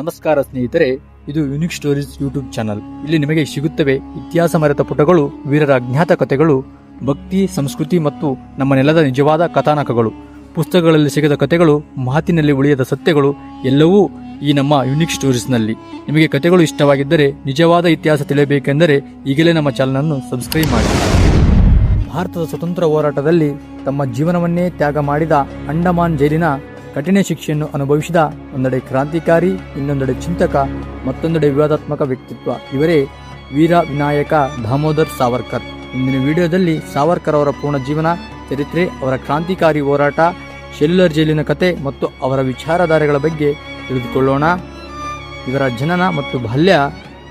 ನಮಸ್ಕಾರ ಸ್ನೇಹಿತರೆ, ಇದು ಯುನಿಕ್ ಸ್ಟೋರೀಸ್ ಯೂಟ್ಯೂಬ್ ಚಾನಲ್ ಇಲ್ಲಿ ನಿಮಗೆ ಸಿಗುತ್ತವೆ ಇತಿಹಾಸ ಮರೆತ ಪುಟಗಳು, ವೀರರ ಅಜ್ಞಾತ ಕಥೆಗಳು, ಭಕ್ತಿ, ಸಂಸ್ಕೃತಿ ಮತ್ತು ನಮ್ಮ ನೆಲದ ನಿಜವಾದ ಕಥಾನಕಗಳು. ಪುಸ್ತಕಗಳಲ್ಲಿ ಸಿಗದ ಕಥೆಗಳು, ಮಾತಿನಲ್ಲಿ ಉಳಿಯದ ಸತ್ಯಗಳು, ಎಲ್ಲವೂ ಈ ನಮ್ಮ ಯುನಿಕ್ ಸ್ಟೋರೀಸ್ನಲ್ಲಿ ನಿಮಗೆ ಕಥೆಗಳು ಇಷ್ಟವಾಗಿದ್ದರೆ, ನಿಜವಾದ ಇತಿಹಾಸ ತಿಳಿಯಬೇಕೆಂದರೆ, ಈಗಲೇ ನಮ್ಮ ಚಾನಲನ್ನು ಸಬ್ಸ್ಕ್ರೈಬ್ ಮಾಡಿ. ಭಾರತದ ಸ್ವತಂತ್ರ ಹೋರಾಟದಲ್ಲಿ ತಮ್ಮ ಜೀವನವನ್ನೇ ತ್ಯಾಗ ಮಾಡಿದ ಅಂಡಮಾನ್ ಜೈಲಿನ ಕಠಿಣ ಶಿಕ್ಷೆಯನ್ನು ಅನುಭವಿಸಿದ ಒಂದೆಡೆ ಕ್ರಾಂತಿಕಾರಿ, ಇನ್ನೊಂದೆಡೆ ಚಿಂತಕ, ಮತ್ತೊಂದೆಡೆ ವಿವಾದಾತ್ಮಕ ವ್ಯಕ್ತಿತ್ವ. ಇವರೇ ವೀರ ವಿನಾಯಕ ದಾಮೋದರ್ ಸಾವರ್ಕರ್. ಇಂದಿನ ವಿಡಿಯೋದಲ್ಲಿ ಸಾವರ್ಕರ್ ಅವರ ಪೂರ್ಣ ಜೀವನ, ಚರಿತ್ರೆ, ಅವರ ಕ್ರಾಂತಿಕಾರಿ ಹೋರಾಟ ಶೆಲ್ಯುಲರ್ ಜೈಲಿನ ಕತೆ ಮತ್ತು ಅವರ ವಿಚಾರಧಾರೆಗಳ ಬಗ್ಗೆ ತಿಳಿದುಕೊಳ್ಳೋಣ. ಇವರ ಜನನ ಮತ್ತು ಬಾಲ್ಯ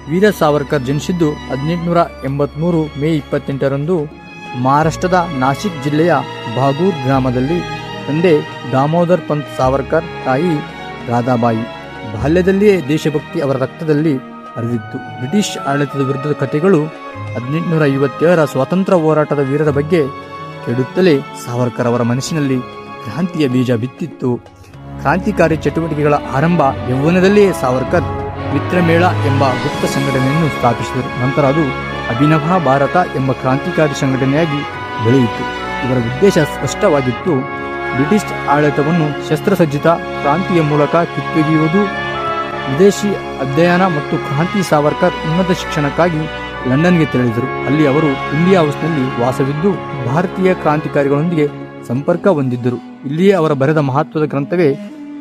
ವೀರ ಸಾವರ್ಕರ್ ಜನಿಸಿದ್ದು ಹದಿನೆಂಟುನೂರ ಎಂಬತ್ಮೂರು ಮೇ ಇಪ್ಪತ್ತೆಂಟರಂದು ಮಹಾರಾಷ್ಟ್ರದ ನಾಸಿಕ್ ಜಿಲ್ಲೆಯ ಬಾಗೂರ್ ಗ್ರಾಮದಲ್ಲಿ. ತಂದೆ ದಾಮೋದರ್ ಪಂತ್ ಸಾವರ್ಕರ್, ತಾಯಿ ರಾಧಾಬಾಯಿ. ಬಾಲ್ಯದಲ್ಲಿಯೇ ದೇಶಭಕ್ತಿ ಅವರ ರಕ್ತದಲ್ಲಿ ಅರಿದಿತ್ತು ಬ್ರಿಟಿಷ್ ಆಡಳಿತದ ವಿರುದ್ಧದ ಕಥೆಗಳು ಹದಿನೆಂಟುನೂರ ಐವತ್ತೇಳರ ಸ್ವಾತಂತ್ರ್ಯ ಹೋರಾಟದ ವೀರರ ಬಗ್ಗೆ ಕೆಡುತ್ತಲೇ ಸಾವರ್ಕರ್ ಅವರ ಮನಸ್ಸಿನಲ್ಲಿ ಕ್ರಾಂತಿಯ ಬೀಜ ಬಿತ್ತಿತ್ತು. ಕ್ರಾಂತಿಕಾರಿ ಚಟುವಟಿಕೆಗಳ ಆರಂಭ ಯೌವನದಲ್ಲಿಯೇ ಸಾವರ್ಕರ್ ಮಿತ್ರಮೇಳ ಎಂಬ ಗುಪ್ತ ಸಂಘಟನೆಯನ್ನು ಸ್ಥಾಪಿಸಿದರು. ನಂತರ ಅದು ಅಭಿನವ ಭಾರತ ಎಂಬ ಕ್ರಾಂತಿಕಾರಿ ಸಂಘಟನೆಯಾಗಿ ಬೆಳೆಯಿತು. ಇವರ ಉದ್ದೇಶ ಸ್ಪಷ್ಟವಾಗಿತ್ತು. ಬ್ರಿಟಿಷ್ ಆಡಳಿತವನ್ನು ಶಸ್ತ್ರಸಜ್ಜಿತ ಕ್ರಾಂತಿಯ ಮೂಲಕ ಕಿತ್ತೆಗೆಯುವುದು, ವಿದೇಶಿ ಅಧ್ಯಯನ ಮತ್ತು ಕ್ರಾಂತಿ ಸಾವರ್ಕರ್ ಉನ್ನತ ಶಿಕ್ಷಣಕ್ಕಾಗಿ ಲಂಡನ್ಗೆ ತೆರಳಿದರು. ಅಲ್ಲಿ ಅವರು ಇಂಡಿಯಾ ಹೌಸ್ನಲ್ಲಿ ವಾಸವಿದ್ದು, ಭಾರತೀಯ ಕ್ರಾಂತಿಕಾರಿಗಳೊಂದಿಗೆ ಸಂಪರ್ಕ ಹೊಂದಿದ್ದರು. ಇಲ್ಲಿಯೇ ಅವರ ಬರೆದ ಮಹತ್ವದ ಗ್ರಂಥವೇ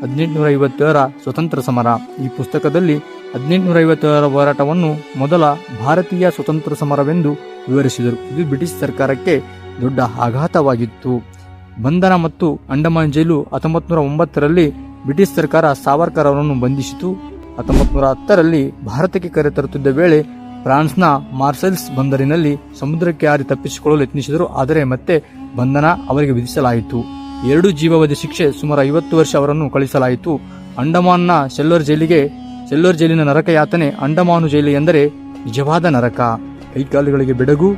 ಹದಿನೆಂಟುನೂರ ಐವತ್ತೇಳರ ಸ್ವತಂತ್ರ ಸಮರ. ಈ ಪುಸ್ತಕದಲ್ಲಿ ಹದಿನೆಂಟುನೂರ ಐವತ್ತೇಳರ ಹೋರಾಟವನ್ನು ಮೊದಲ ಭಾರತೀಯ ಸ್ವತಂತ್ರ ಸಮರವೆಂದು ವಿವರಿಸಿದರು. ಇದು ಬ್ರಿಟಿಷ್ ಸರ್ಕಾರಕ್ಕೆ ದೊಡ್ಡ ಆಘಾತವಾಗಿತ್ತು. ಬಂಧನ ಮತ್ತು ಅಂಡಮಾನ್ ಜೈಲು ಹತ್ತೊಂಬತ್ತು ನೂರ ಒಂಬತ್ತರಲ್ಲಿ ಬ್ರಿಟಿಷ್ ಸರ್ಕಾರ ಸಾವರ್ಕರ್ ಅವರನ್ನು ಬಂಧಿಸಿತು. ಹತ್ತೊಂಬತ್ತು ನೂರ ಹತ್ತರಲ್ಲಿ ಭಾರತಕ್ಕೆ ಕರೆತರುತ್ತಿದ್ದ ವೇಳೆ ಫ್ರಾನ್ಸ್ನ ಮಾರ್ಸೆಲ್ಸ್ ಬಂದರಿನಲ್ಲಿ ಸಮುದ್ರಕ್ಕೆ ಹಾರಿ ತಪ್ಪಿಸಿಕೊಳ್ಳಲು ಯತ್ನಿಸಿದರು. ಆದರೆ ಮತ್ತೆ ಬಂಧನ ಅವರಿಗೆ ವಿಧಿಸಲಾಯಿತು. ಎರಡು ಜೀವಾವಧಿ ಶಿಕ್ಷೆ ಸುಮಾರು ಐವತ್ತು ವರ್ಷ ಅವರನ್ನು ಕಳಿಸಲಾಯಿತು. ಅಂಡಮಾನ್ನ ಸೆಲ್ಲೋರ್ ಜೈಲಿಗೆ ಸೆಲ್ಲೋರ್ ಜೈಲಿನ ನರಕ ಯಾತನೆ ಅಂಡಮಾನು ಜೈಲು ಎಂದರೆ ನಿಜವಾದ ನರಕ. ಕೈಕಾಲುಗಳಿಗೆ ಬೆಡಗು,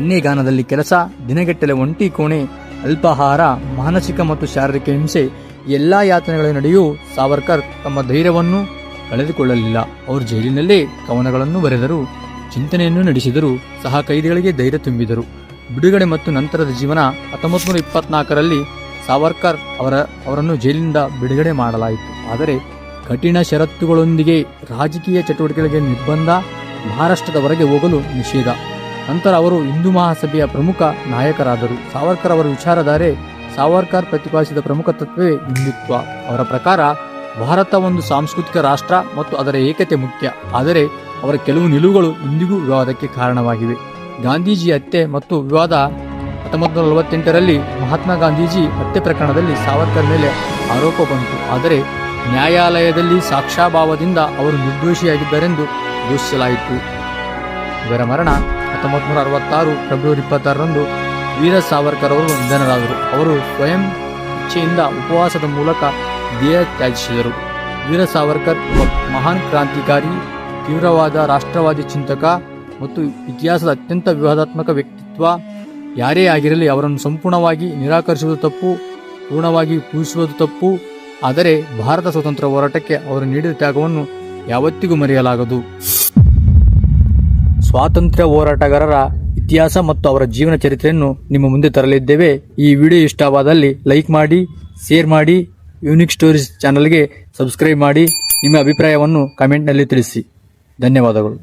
ಎಣ್ಣೆಗಾನದಲ್ಲಿ ಕೆಲಸ, ದಿನಗಟ್ಟಲೆ ಒಂಟಿ ಕೋಣೆ ಅಲ್ಪಾಹಾರ, ಮಾನಸಿಕ ಮತ್ತು ಶಾರೀರಿಕ ಹಿಂಸೆ ಎಲ್ಲ ಯಾತನೆಗಳ ನಡೆಯೂ ಸಾವರ್ಕರ್ ತಮ್ಮ ಧೈರ್ಯವನ್ನು ಕಳೆದುಕೊಳ್ಳಲಿಲ್ಲ. ಅವರು ಜೈಲಿನಲ್ಲೇ ಕವನಗಳನ್ನು ಬರೆದರು, ಚಿಂತನೆಯನ್ನು ನಡೆಸಿದರು, ಸಹ ಕೈದಿಗಳಿಗೆ ಧೈರ್ಯ ತುಂಬಿದರು. ಬಿಡುಗಡೆ ಮತ್ತು ನಂತರದ ಜೀವನ ಹತ್ತೊಂಬತ್ತು ನೂರ ಇಪ್ಪತ್ನಾಲ್ಕರಲ್ಲಿ ಸಾವರ್ಕರ್ ಅವರ, ಅವರನ್ನು ಜೈಲಿನಿಂದ ಬಿಡುಗಡೆ ಮಾಡಲಾಯಿತು. ಆದರೆ ಕಠಿಣ ಷರತ್ತುಗಳೊಂದಿಗೆ ರಾಜಕೀಯ ಚಟುವಟಿಕೆಗಳಿಗೆ ನಿರ್ಬಂಧ ಮಹಾರಾಷ್ಟ್ರದ ಹೊರಗೆ ಹೋಗಲು ನಿಷೇಧ. ನಂತರ ಅವರು ಹಿಂದೂ ಮಹಾಸಭೆಯ ಪ್ರಮುಖ ನಾಯಕರಾದರು. ಸಾವರ್ಕರ್ ಅವರ ವಿಚಾರಧಾರೆ, ಸಾವರ್ಕರ್ ಪ್ರತಿಪಾದಿಸಿದ ಪ್ರಮುಖ ತತ್ವವೇ ಹಿಂದುತ್ವ. ಅವರ ಪ್ರಕಾರ, ಭಾರತ ಒಂದು ಸಾಂಸ್ಕೃತಿಕ ರಾಷ್ಟ್ರ ಮತ್ತು ಅದರ ಏಕತೆ ಮುಖ್ಯ. ಆದರೆ, ಅವರ ಕೆಲವು ನಿಲುವುಗಳು ಇಂದಿಗೂ ವಿವಾದಕ್ಕೆ ಕಾರಣವಾಗಿವೆ. ಗಾಂಧೀಜಿ ಹತ್ಯೆ ಮತ್ತು ವಿವಾದ ಹತ್ತೊಂಬತ್ತು ನೂರ ನಲವತ್ತೆಂಟರಲ್ಲಿ ಮಹಾತ್ಮ ಗಾಂಧೀಜಿ ಹತ್ಯೆ ಪ್ರಕರಣದಲ್ಲಿ ಸಾವರ್ಕರ್ ಮೇಲೆ ಆರೋಪ ಬಂತು. ಆದರೆ, ನ್ಯಾಯಾಲಯದಲ್ಲಿ ಸಾಕ್ಷಾಭಾವದಿಂದ ಅವರು ನಿರ್ದೋಷಿಯಾಗಿದ್ದಾರೆಂದು ಘೋಷಿಸಲಾಯಿತು. ಇವರ ಮರಣ ಹತ್ತೊಂಬತ್ತು ನೂರ ಅರವತ್ತಾರು ಫೆಬ್ರವರಿ ಇಪ್ಪತ್ತಾರರಂದು ವೀರ ಸಾವರ್ಕರ್ ಅವರು ನಿಧನರಾದರು. ಅವರು ಸ್ವಯಂ ಇಚ್ಛೆಯಿಂದ ಉಪವಾಸದ ಮೂಲಕ ದೇಹ ತ್ಯಾಜಿಸಿದರು. ವೀರ ಸಾವರ್ಕರ್ ಮಹಾನ್ ಕ್ರಾಂತಿಕಾರಿ, ತೀವ್ರವಾದ ರಾಷ್ಟ್ರವಾದಿ ಚಿಂತಕ ಮತ್ತು ಇತಿಹಾಸದ ಅತ್ಯಂತ ವಿವಾದಾತ್ಮಕ ವ್ಯಕ್ತಿತ್ವ. ಯಾರೇ ಆಗಿರಲಿ ಅವರನ್ನು ಸಂಪೂರ್ಣವಾಗಿ ನಿರಾಕರಿಸುವುದು ತಪ್ಪು, ಪೂರ್ಣವಾಗಿ ಪೂಜಿಸುವುದು ತಪ್ಪು. ಆದರೆ ಭಾರತ ಸ್ವತಂತ್ರ ಹೋರಾಟಕ್ಕೆ ಅವರು ನೀಡಿದ ತ್ಯಾಗವನ್ನು ಯಾವತ್ತಿಗೂ ಮರೆಯಲಾಗದು. ಸ್ವಾತಂತ್ರ್ಯ ಹೋರಾಟಗಾರರ ಇತಿಹಾಸ ಮತ್ತು ಅವರ ಜೀವನ ಚರಿತ್ರೆಯನ್ನು ನಿಮ್ಮ ಮುಂದೆ ತರಲಿದ್ದೇವೆ. ಈ ವಿಡಿಯೋ ಇಷ್ಟವಾದಲ್ಲಿ ಲೈಕ್ ಮಾಡಿ, ಶೇರ್ ಮಾಡಿ, ಯೂನಿಕ್ ಸ್ಟೋರೀಸ್ ಚಾನಲ್ಗೆ ಸಬ್ಸ್ಕ್ರೈಬ್ ಮಾಡಿ, ನಿಮ್ಮ ಅಭಿಪ್ರಾಯವನ್ನು ಕಮೆಂಟ್ನಲ್ಲಿ ತಿಳಿಸಿ. ಧನ್ಯವಾದಗಳು.